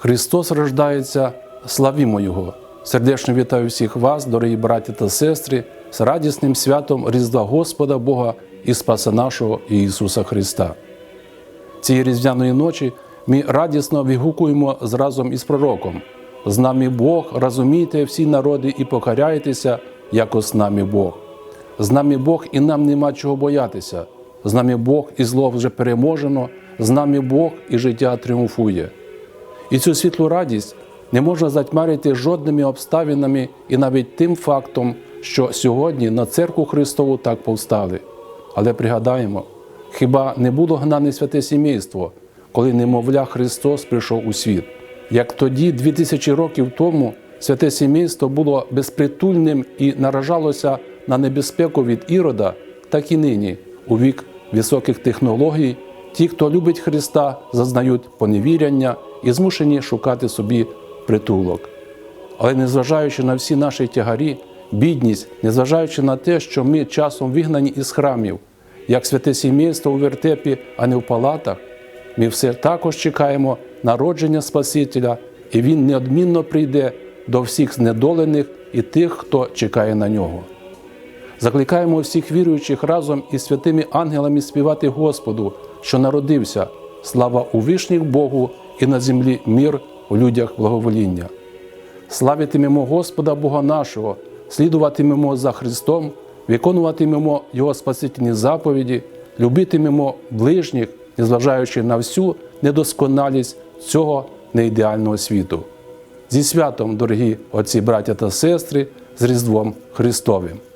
Христос рождається, славімо Його! Сердечно вітаю всіх вас, дорогі браті та сестри, з радісним святом Різдва Господа Бога і Спаса нашого Ісуса Христа. Цієї різдвяної ночі ми радісно вигукуємо зразом із пророком. З нами Бог, розумійте всі народи і покаряйтеся, яко з нами Бог. З нами Бог і нам нема чого боятися. З нами Бог і зло вже переможено, з нами Бог і життя тріумфує. І цю світлу радість не можна затьмарити жодними обставинами і навіть тим фактом, що сьогодні на церкву Христову так повстали. Але пригадаємо, хіба не було гнане святе сімейство, коли немовля Христос прийшов у світ? Як тоді, дві тисячі років тому, святе сімейство було безпритульним і наражалося на небезпеку від ірода, так і нині, у вік високих технологій, ті, хто любить Христа, зазнають поневіряння і змушені шукати собі притулок. Але незважаючи на всі наші тягарі, бідність, незважаючи на те, що ми часом вигнані із храмів, як святе сімейство у вертепі, а не в палатах, ми все також чекаємо народження Спасителя, і Він неодмінно прийде до всіх знедолених і тих, хто чекає на нього. Закликаємо всіх віруючих разом із святими ангелами співати Господу, що народився, слава у вишніх Богу і на землі мир у людях благовоління. Славитимемо Господа Бога нашого, слідуватимемо за Христом, виконуватимемо Його спасительні заповіді, любитимемо ближніх, незважаючи на всю недосконалість цього неідеального світу. Зі святом, дорогі отці, браття та сестри, з Різдвом Христовим!